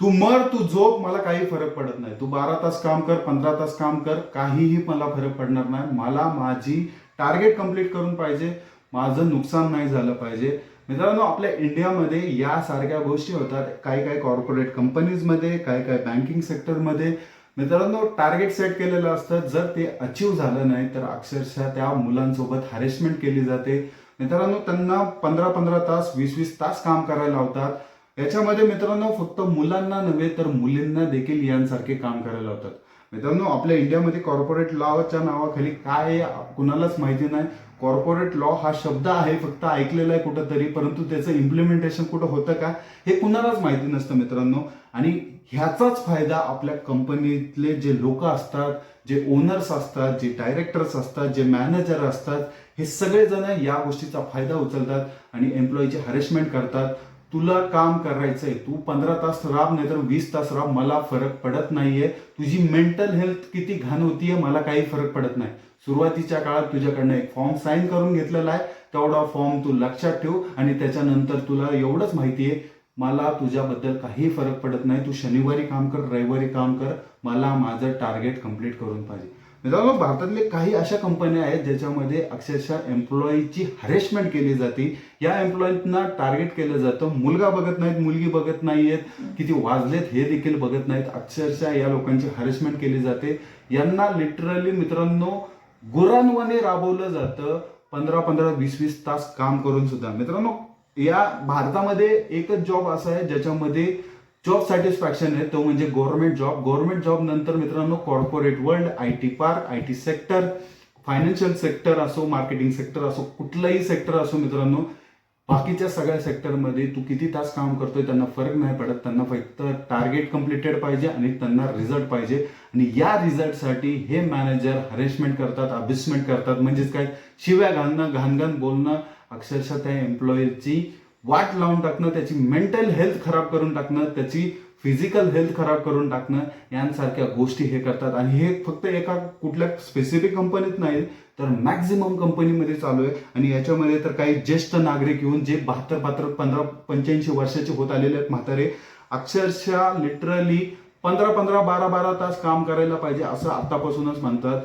तू मर तू झोप मला काही फरक पडत नाही. तू बारा तास काम कर पंधरा तास काम कर काहीही मला फरक पडणार नाही. मला माझी टार्गेट कंप्लीट करून पाहिजे. माझं नुकसान नाही झालं पाहिजे. मित्रांनो आपल्या इंडियामध्ये यासारख्या गोष्टी होतात. काही काही कॉर्पोरेट कंपनीजमध्ये काही काही बँकिंग सेक्टरमध्ये मित्रांनो टार्गेट सेट केलेलं असतं. जर ते अचीव झालं नाही तर अक्षरशः त्या मुलांसोबत हॅरेसमेंट केली जाते. मित्रांनो त्यांना पंधरा पंधरा तास वीस वीस तास काम करायला लावतात. याच्यामध्ये मित्रांनो फक्त मुलांना नव्हे तर मुलींना देखील यांसारखे काम करायला लावतात. मित्रांनो आपल्या इंडियामध्ये कॉर्पोरेट लॉच्या नावाखाली काय आहे कुणालाच माहिती नाही. कॉर्पोरेट लॉ हा शब्द आहे फक्त ऐकलेला आहे कुठंतरी परंतु त्याचं इम्प्लिमेंटेशन कुठं होतं का हे कुणालाच माहिती नसतं मित्रांनो. आणि ह्याचाच फायदा आपल्या कंपनीतले जे लोक असतात जे ओनर्स असतात जे डायरेक्टर्स असतात जे मॅनेजर असतात हे सगळेजण या गोष्टीचा फायदा उचलतात आणि एम्प्लॉईचे हॅरेसमेंट करतात. तुला काम करायचंय तू पंधरा तास राब नाही तर वीस तास राब मला फरक पडत नाहीये. तुझी मेंटल हेल्थ किती घाण होतीये मला काही फरक पडत नाही. सुरुवातीच्या काळात तुझ्याकडनं एक फॉर्म साईन करून घेतलेला आहे. तेवढा फॉर्म तू लक्षात ठेव आणि त्याच्यानंतर तुला एवढंच माहितीये मला तुझ्याबद्दल काही फरक पडत नाही. तू शनिवारी काम कर रविवारी काम कर मला माझं टार्गेट कंप्लीट करून पाहिजे. मित्रांनो भारतातले काही अशा कंपन्या आहेत ज्याच्यामध्ये अक्षरशः एम्प्लॉईची हरेसमेंट केली जाते. या एम्प्लॉईजना टार्गेट केलं जातं. मुलगा बघत नाहीत मुलगी बघत नाहीयेत. किती वाजलेत हे देखील बघत नाहीत. अक्षरशः या लोकांची हरेसमेंट केली जाते. यांना लिटरली मित्रांनो गुरांवाने राबवलं जातं. पंधरा पंधरा वीस वीस तास काम करून सुद्धा. मित्रांनो या भारतामध्ये एकच जॉब असा आहे ज्याच्यामध्ये जॉब सॅटिस्फॅक्शन आहे तो म्हणजे गव्हर्नमेंट जॉब गव्हर्नमेंट जॉब नंतर मित्रांनो corporate world I T park I T sector financial sector असो मार्केटिंग सेक्टर असो कुठलाही सेक्टर असो मित्रांनो बाकीच्या सगळ्या सेक्टरमध्ये तू किती तास काम करतोय त्यांना फरक नाही पडत. त्यांना फक्त टार्गेट कम्प्लिटेड पाहिजे आणि त्यांना रिझल्ट पाहिजे. आणि या रिझल्टसाठी हे मॅनेजर हरेशमेंट करतात अबिसमेंट करतात. म्हणजेच काय? शिव्या घालणं घाणघाण बोलणं अक्षरशः त्या एम्प्लॉईची वाट लावून टाकणं त्याची मेंटल हेल्थ खराब करून टाकणं त्याची फिजिकल हेल्थ खराब करून टाकणं यांसारख्या गोष्टी हे करतात. आणि हे फक्त एका कुठल्या स्पेसिफिक कंपनीत नाही तर मॅक्झिमम कंपनीमध्ये चालू आहे. आणि याच्यामध्ये तर काही ज्येष्ठ नागरिक येऊन जे बहात्तर बहात्तर पंधरा पंच्याऐंशी वर्षाचे होत आलेले आहेत म्हातारे अक्षरशः लिटरली पंधरा पंधरा बारा बारा तास काम करायला पाहिजे असं आतापासूनच म्हणतात.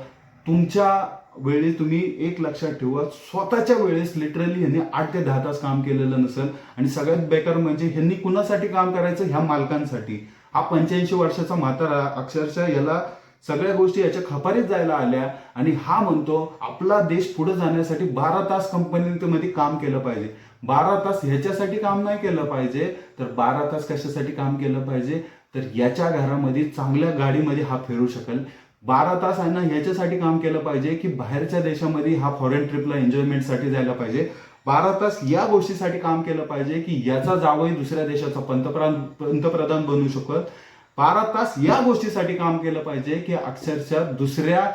तुमच्या वेळी तुम्ही एक लक्षात ठेवा स्वतःच्या वेळेस लिटरली यांनी आठ ते दहा तास काम केलेलं नसेल आणि सगळ्यात बेकार म्हणजे ह्यांनी कुणासाठी काम करायचं? ह्या मालकांसाठी. हा पंच्याऐंशी वर्षाचा म्हातारा अक्षरशः याला सगळ्या गोष्टी याच्या खपारीत जायला आल्या आणि हा म्हणतो आपला देश पुढे जाण्यासाठी बारा तास कंपनीमध्ये काम केलं पाहिजे. बारा तास ह्याच्यासाठी काम नाही केलं पाहिजे तर बारा तास कशासाठी काम केलं पाहिजे? तर याच्या घरामध्ये चांगल्या गाडीमध्ये हा फिरू शकेल. बारा तास आहे ना ह्याच्यासाठी काम केलं पाहिजे की बाहेरच्या देशामध्ये हा फॉरेन ट्रिपला एन्जॉयमेंटसाठी जायला पाहिजे. बारा तास या गोष्टीसाठी काम केलं पाहिजे की याचा जावई दुसऱ्या देशाचा पंतप्रधान पंतप्रधान बनू शकत. बारा तास या गोष्टीसाठी काम केलं पाहिजे की अक्षरशः दुसऱ्या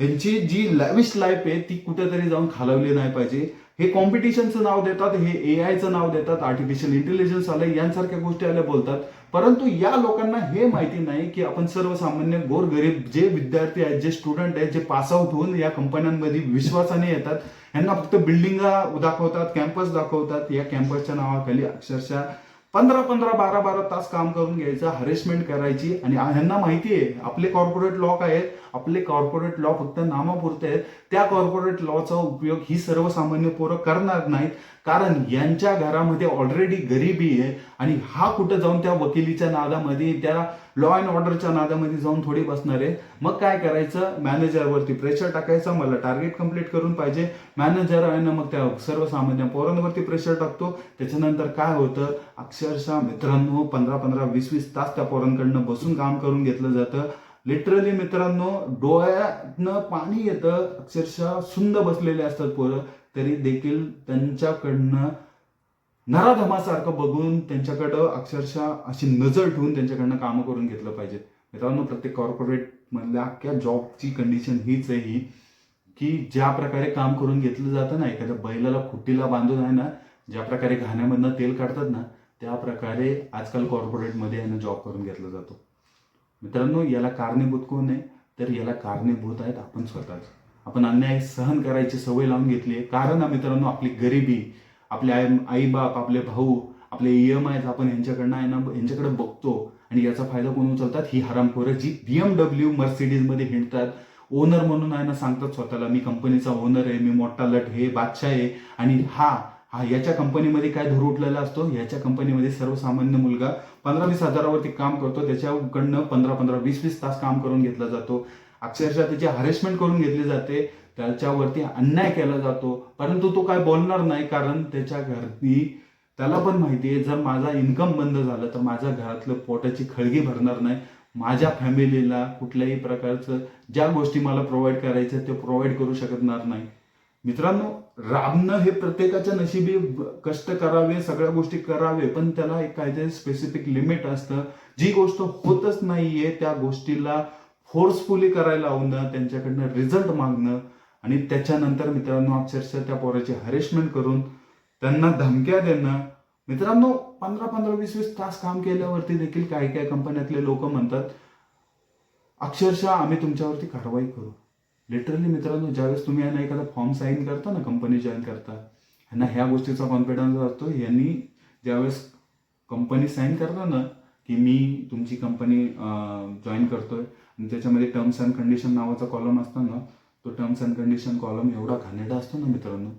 यांची जी लॅविश लाईफ आहे ती कुठेतरी जाऊन खालवली नाही पाहिजे. हे कॉम्पिटिशनचं नाव देतात हे ए आयचं नाव देतात आर्टिफिशियल इंटेलिजन्स आलं यांसारख्या गोष्टी आल्या बोलतात. परंतु या लोकांना हे माहिती नाही की आपण सर्वसामान्य गोरगरीब जे विद्यार्थी आहेत जे स्टुडंट आहेत जे पास आउट होऊन या कंपन्यांमध्ये विश्वासाने येतात यांना फक्त बिल्डिंगा दाखवतात कॅम्पस दाखवतात. या कॅम्पसच्या नावाखाली अक्षरशः पंधरा पंधरा बारा बारा तास काम करून घ्यायचं हरेसमेंट करायची. आणि ह्यांना माहिती आहे आपले कॉर्पोरेट लॉ काय आहेत? आपले कॉर्पोरेट लॉ फक्त नामापुरते आहेत. त्या कॉर्पोरेट लॉचा उपयोग ही सर्वसामान्य पोरं करणार नाहीत. कारण यांच्या घरामध्ये ऑलरेडी गरिबी आहे. आणि हा कुठं जाऊन त्या वकिलीच्या नादामध्ये त्या लॉ अँड ऑर्डरच्या नादामध्ये जाऊन थोडी बसणार आहे. मग काय करायचं? मॅनेजरवरती प्रेशर टाकायचं. मला टार्गेट कंप्लीट करून पाहिजे. मॅनेजर आहे ना मग त्या सर्वसामान्य पोरांवरती प्रेशर टाकतो. त्याच्यानंतर काय होतं? अक्षरशः मित्रांनो पंधरा पंधरा वीस वीस तास त्या पोरांकडनं बसून काम करून घेतलं जातं. लिटरली मित्रांनो डोळ्यातनं पाणी येतं. अक्षरशः सुंद बसलेले असतात पोरं. तरी देखील त्यांच्याकडनं नराधमासारखं बघून त्यांच्याकडं अक्षरशः अशी नजर ठेवून त्यांच्याकडनं कामं करून घेतलं पाहिजे. मित्रांनो प्रत्येक कॉर्पोरेट मधल्या अख्ख्या जॉबची कंडिशन हीच आहे ही की ज्या प्रकारे काम करून घेतलं जातं ना एखाद्या बैलाला खुट्टीला बांधून आहे ना ज्या प्रकारे घाण्यामधनं तेल काढतात ना त्या प्रकारे आजकाल कॉर्पोरेटमध्ये यांना जॉब करून घेतला जातो. मित्रांनो याला कारणीभूत कोण आहे? तर याला कारणीभूत आहेत आपण स्वतःच. आपण अन्याय सहन करायची सवय लावून घेतली आहे. कारण मित्रांनो आपली गरिबी आपले आई आईबाप आपले भाऊ आपले ई एम आयज आपण यांच्याकडनं आहे ना यांच्याकडे बघतो. आणि याचा फायदा कोण उचलतात? ही हरामखोरं जी बी एम डब्ल्यू मर्सिडीजमध्ये हिंडतात. ओनर म्हणून आहे ना सांगतात स्वतःला मी कंपनीचा ओनर आहे मी मोठा लट हे बादशाह आहे. आणि हा हा याच्या कंपनीमध्ये काय धूर उठलेला असतो? याच्या कंपनीमध्ये सर्वसामान्य मुलगा पंधरा वीस हजारावरती काम करतो. त्याच्याकडनं पंधरा पंधरा वीस वीस तास काम करून घेतला जातो. अक्षरशः त्याची हरेसमेंट करून घेतली जाते. त्याच्यावरती अन्याय केला जातो. परंतु तो काय बोलणार नाही कारण त्याच्या घरनी त्याला पण माहिती आहे जर माझा इन्कम बंद झालं तर माझ्या घरातलं पोटाची खळगी भरणार नाही. माझ्या फॅमिलीला कुठल्याही प्रकारचं ज्या गोष्टी मला प्रोव्हाइड करायच्या ते प्रोव्हाइड करू शकणार नाही. मित्रांनो राबणं हे प्रत्येकाच्या नशिबी कष्ट करावे सगळ्या गोष्टी करावे पण त्याला एक काहीतरी स्पेसिफिक लिमिट असतं. जी गोष्ट होतच नाहीये त्या गोष्टीला फोर्सफुली करायला लावणं त्यांच्याकडनं रिझल्ट मागणं आणि त्याच्यानंतर मित्रांनो अक्षरशः त्या पोराची हरेसमेंट करून त्यांना धमक्या देणं. मित्रांनो पंधरा पंधरा वीस वीस तास काम केल्यावरती देखील काही काही कंपन्यातले लोक म्हणतात अक्षरशः आम्ही तुमच्यावरती कारवाई करू. लिटरली मित्रांनो ज्यावेळेस तुम्ही यांना एखादा फॉर्म साईन करता ना कंपनी जॉईन करता ह्यांना ह्या गोष्टीचा कॉन्फिडन्स असतो. यांनी ज्यावेळेस कंपनी साईन करता ना की मी तुमची कंपनी जॉईन करतोय आणि त्याच्यामध्ये टर्म्स अँड कंडिशन नावाचा कॉलम असताना तो टर्म्स अँड कंडिशन कॉलम एवढा घाणेरडा असतो ना मित्रांनो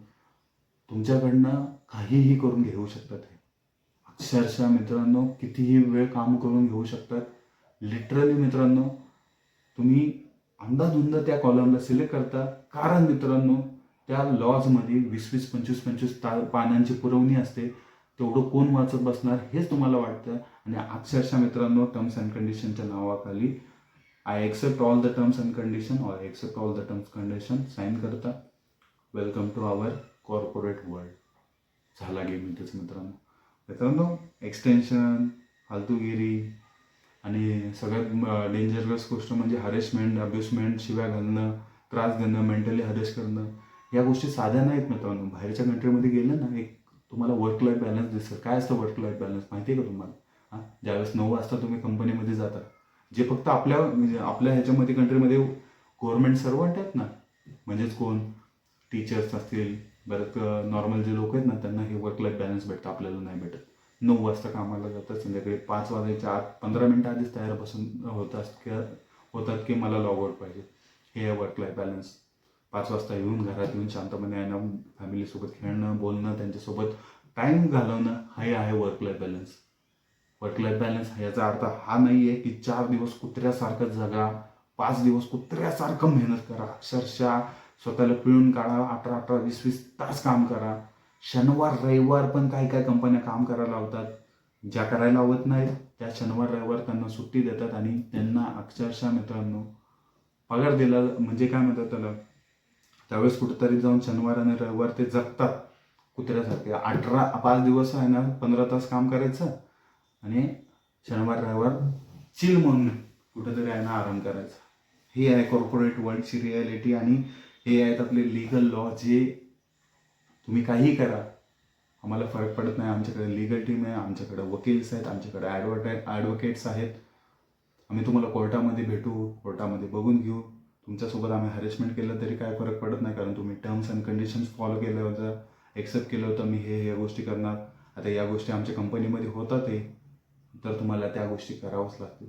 तुमच्याकडनं काहीही करून घेऊ शकतात हे. अक्षरशः मित्रांनो कितीही वेळ काम करून घेऊ शकतात. लिटरली मित्रांनो तुम्ही अंदाधुंद त्या कॉलमला सिलेक्ट करता. कारण मित्रांनो त्या लॉजमध्ये वीस वीस पंचवीस पंचवीस ता पानांची पुरवणी असते. तेवढं कोण वाचत बसणार हेच तुम्हाला वाटतं. आणि अक्षरशः मित्रांनो टर्म्स अँड कंडिशनच्या नावाखाली I accept all the terms and condition or accept all the terms condition sign करता. Welcome to our corporate world झाला गेम इथेच मित्रांनो. मित्रांनो एक्सटेन्शन फालतूगिरी आणि सगळ्यात डेंजरस गोष्ट म्हणजे हरेसमेंट अब्युसमेंट शिव्या घालणं त्रास देणं मेंटली हरेस करणं या गोष्टी साध्या नाहीत मित्रांनो. बाहेरच्या कंट्रीमध्ये गेलं ना एक तुम्हाला वर्क लाईफ बॅलन्स दिसतं काय असतं वर्क लाईफ बॅलन्स माहिती आहे का तुम्हाला? हां? ज्यावेळेस नऊ वाजता तुम्ही कंपनीमध्ये जाता जे फक्त आपल्या म्हणजे आपल्या ह्याच्यामध्ये कंट्रीमध्ये गव्हर्नमेंट सर्वंट आहेत ना. म्हणजेच कोण? टीचर्स असतील बरं नॉर्मल जे लोक आहेत ना त्यांना हे वर्क लाईफ बॅलन्स भेटतं आपल्याला नाही भेटत. नऊ वाजता कामाला जातात संध्याकाळी पाच वाजायच्या आत पंधरा मिनटं आधीच तयार बसून होतात की होतात की मला लॉग आउट पाहिजे. हे आहे वर्क लाईफ बॅलन्स पाच वाजता येऊन घरात येऊन शांतपणे येणं फॅमिलीसोबत खेळणं बोलणं त्यांच्यासोबत टाईम घालवणं हे आहे work life balance work life balance याचा अर्थ हा नाही आहे की चार दिवस कुत्र्यासारखं जगा पाच दिवस कुत्र्यासारखं मेहनत करा अक्षरशः स्वतःला पिळून काढा अठरा अठरा वीस वीस तास काम करा. शनिवार रविवार पण काही काही कंपन्या काम करायला लावतात. ज्या करायला आवत नाहीत त्या शनिवार रविवार त्यांना सुट्टी देतात आणि त्यांना अक्षरशः मित्रांनो पगार दिला म्हणजे काय म्हणतात त्याला? त्यावेळेस कुठेतरी जाऊन शनिवार आणि रविवार ते जगतात कुत्र्यासारखे. अठरा पाच दिवस आहे ना पंधरा तास काम करायचं आणि शनिवार रविवार चिल म्हणून कुठेतरी आहे ना आराम करायचा. हे आहे कॉर्पोरेट वर्ल्डची रियालिटी आणि हे आहेत आपले लिगल लॉ जे तुम्ही काहीही करा आम्हाला फरक पडत नाही. आमच्याकडे लिगल टीम आहे आमच्याकडे वकील्स आहेत आमच्याकडे ॲडव्हर्टाय ॲडव्होकेट्स आहेत. आम्ही तुम्हाला कोर्टामध्ये भेटू कोर्टामध्ये बघून घेऊ. तुमच्यासोबत आम्ही हॅरेसमेंट केलं तरी काय फरक पडत नाही कारण तुम्ही टर्म्स अँड कंडिशन्स फॉलो केलं होतं एक्सेप्ट केलं होतं मी हे या गोष्टी करणार. आता या गोष्टी आमच्या कंपनीमध्ये होतात आहे तर तुम्हाला त्या गोष्टी करावंच लागतील.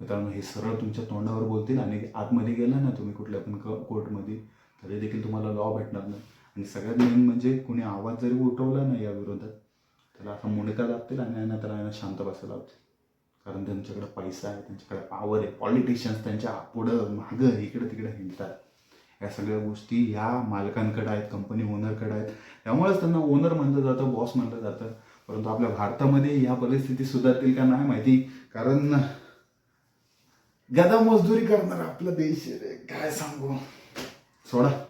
मित्रांनो हे सरळ तुमच्या तोंडावर बोलतील आणि आतमध्ये गेला ना तुम्ही कुठल्या पण क कोर्टमध्ये तरी देखील तुम्हाला लॉ भेटणार नाही. आणि सगळ्यात मेन म्हणजे कुणी आवाज जरी उठवला ना या विरोधात त्याला असा मुंडका लागतील आणि यांना त्याला यांना शांत बसायला लावतील. कारण त्यांच्याकडे पैसा आहे त्यांच्याकडे पॉवर आहे पॉलिटिशियन्स त्यांच्या पुढं मागं इकडे तिकडे हिंडतात. या सगळ्या गोष्टी ह्या मालकांकडे आहेत कंपनी ओनरकडे आहेत. त्यामुळेच त्यांना ओनर म्हणलं जातं बॉस म्हणलं जातं. परंतु आपल्या भारतामध्ये ह्या परिस्थिती सुधारतील का नाही माहिती. कारण गदा मजदुरी करणार आपला देश रे. काय सांगू? सोडा.